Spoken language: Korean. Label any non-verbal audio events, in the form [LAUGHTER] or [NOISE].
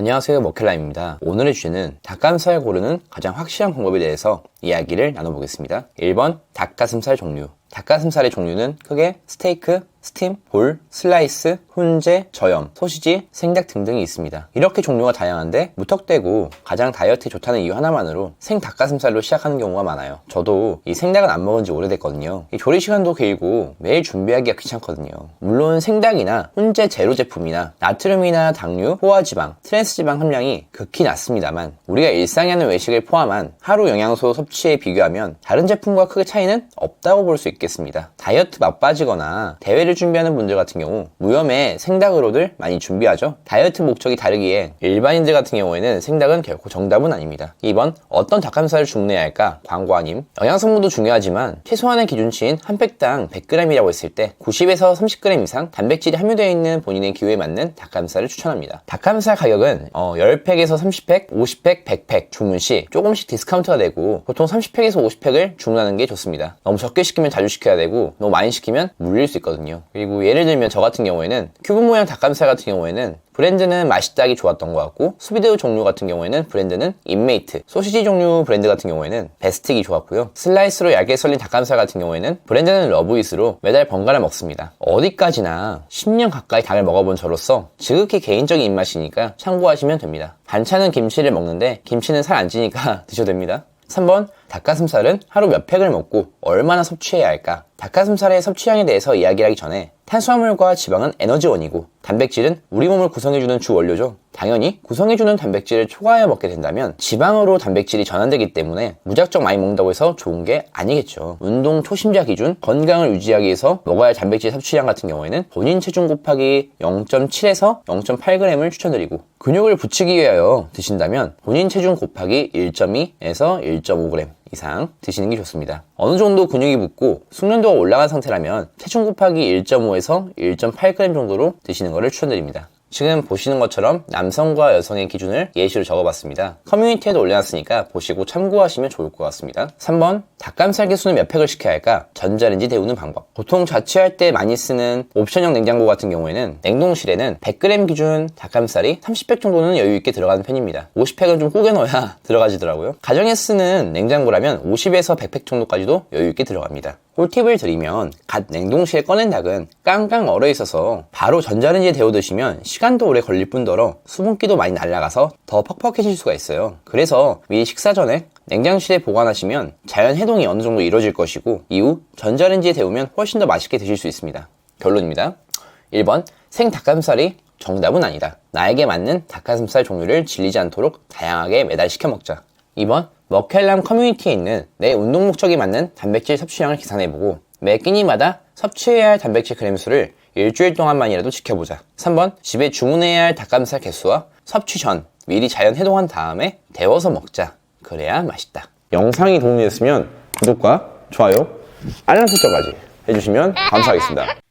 안녕하세요 머켈라입니다. 오늘의 주제는 닭가슴살 고르는 가장 확실한 방법에 대해서 이야기를 나눠보겠습니다 1번 닭가슴살 종류 닭가슴살의 종류는 크게 스테이크, 스팀, 볼, 슬라이스, 훈제, 저염, 소시지, 생닭 등등이 있습니다. 이렇게 종류가 다양한데 무턱대고 가장 다이어트에 좋다는 이유 하나만으로 생 닭가슴살로 시작하는 경우가 많아요. 저도 이 생닭은 안 먹은 지 오래됐거든요. 이 조리 시간도 길고 매일 준비하기가 귀찮거든요. 물론 생닭이나 훈제 제로 제품이나 나트륨이나 당류, 포화지방, 트랜스지방 함량이 극히 낮습니다만 우리가 일상에 하는 외식을 포함한 하루 영양소 섭취 에 비교하면 다른 제품과 크게 차이는 없다고 볼 수 있겠습니다. 다이어트 맛빠지거나 대회를 준비하는 분들 같은 경우 무염의 생닭으로들 많이 준비하죠. 다이어트 목적이 다르기에 일반인들 같은 경우에는 생닭은 결코 정답은 아닙니다. 2번 어떤 닭가슴살을 주문해야 할까? 광고 아님. 영양성분도 중요하지만 최소한의 기준치인 한 팩당 100g이라고 했을 때 90에서 30g 이상 단백질이 함유되어 있는 본인의 기호에 맞는 닭가슴살을 추천합니다. 닭가슴살 가격은 어, 10팩에서 30팩, 50팩, 100팩 주문 시 조금씩 디스카운트가 되고 보통 30팩에서 50팩을 주문하는 게 좋습니다. 너무 적게 시키면 자주 시켜야 되고 너무 많이 시키면 물릴 수 있거든요. 그리고 예를 들면 저 같은 경우에는 큐브 모양 닭가슴살 같은 경우에는 브랜드는 맛있다기 좋았던 것 같고 수비드 종류 같은 경우에는 브랜드는 인메이트 소시지 종류 브랜드 같은 경우에는 베스틱이 좋았고요 슬라이스로 얇게 썰린 닭가슴살 같은 경우에는 브랜드는 러브잇으로 매달 번갈아 먹습니다 어디까지나 10년 가까이 닭을 먹어본 저로서 지극히 개인적인 입맛이니까 참고하시면 됩니다 반찬은 김치를 먹는데 김치는 살 안 찌니까 [LAUGHS] 드셔도 됩니다 3번 닭가슴살은 하루 몇 팩을 먹고 얼마나 섭취해야 할까? 닭가슴살의 섭취량에 대해서 이야기하기 전에 탄수화물과 지방은 에너지원이고 단백질은 우리 몸을 구성해주는 주 원료죠. 당연히 구성해주는 단백질을 초과하여 먹게 된다면 지방으로 단백질이 전환되기 때문에 무작정 많이 먹는다고 해서 좋은 게 아니겠죠. 운동 초심자 기준 건강을 유지하기 위해서 먹어야 할 단백질 섭취량 같은 경우에는 본인 체중 곱하기 0.7에서 0.8g을 추천드리고 근육을 붙이기 위하여 드신다면 본인 체중 곱하기 1.2에서 1.5g 이상 드시는 게 좋습니다. 어느 정도 근육이 붙고 숙련도가 올라간 상태라면 체중 곱하기 1.5에서 1.8g 정도로 드시는 것을 추천드립니다. 지금 보시는 것처럼 남성과 여성의 기준을 예시로 적어봤습니다. 커뮤니티에도 올려놨으니까 보시고 참고하시면 좋을 것 같습니다. 3번 닭가슴살 개수는 몇 팩을 시켜야 할까? 전자레인지 데우는 방법. 보통 자취할 때 많이 쓰는 옵션형 냉장고 같은 경우에는 냉동실에는 100g 기준 닭가슴살이 30팩 정도는 여유 있게 들어가는 편입니다. 50팩은 좀 꾸겨 넣어야 [LAUGHS] 들어가지더라고요. 가정에 쓰는 냉장고라면 50에서 100팩 정도까지도 여유 있게 들어갑니다. 꿀팁을 드리면 갓 냉동실에 꺼낸 닭은 깡깡 얼어 있어서 바로 전자레인지에 데워 드시면 시간도 오래 걸릴 뿐더러 수분기도 많이 날아가서 더 퍽퍽해질 수가 있어요. 그래서 미리 식사 전에 냉장실에 보관하시면 자연 해동이 어느 정도 이루어질 것이고 이후 전자레인지에 데우면 훨씬 더 맛있게 드실 수 있습니다. 결론입니다. 1번 생 닭가슴살이 정답은 아니다. 나에게 맞는 닭가슴살 종류를 질리지 않도록 다양하게 매달 시켜 먹자. 2번 머켈람 커뮤니티에 있는 내 운동 목적에 맞는 단백질 섭취량을 계산해보고 매 끼니마다 섭취해야 할 단백질 그램 수를 일주일 동안만이라도 지켜보자. 3번 집에 주문해야 할 닭가슴살 개수와 섭취 전 미리 자연 해동한 다음에 데워서 먹자. 그래야 맛있다. 영상이 도움이 됐으면 구독과 좋아요, 알람 설정까지 해주시면 감사하겠습니다.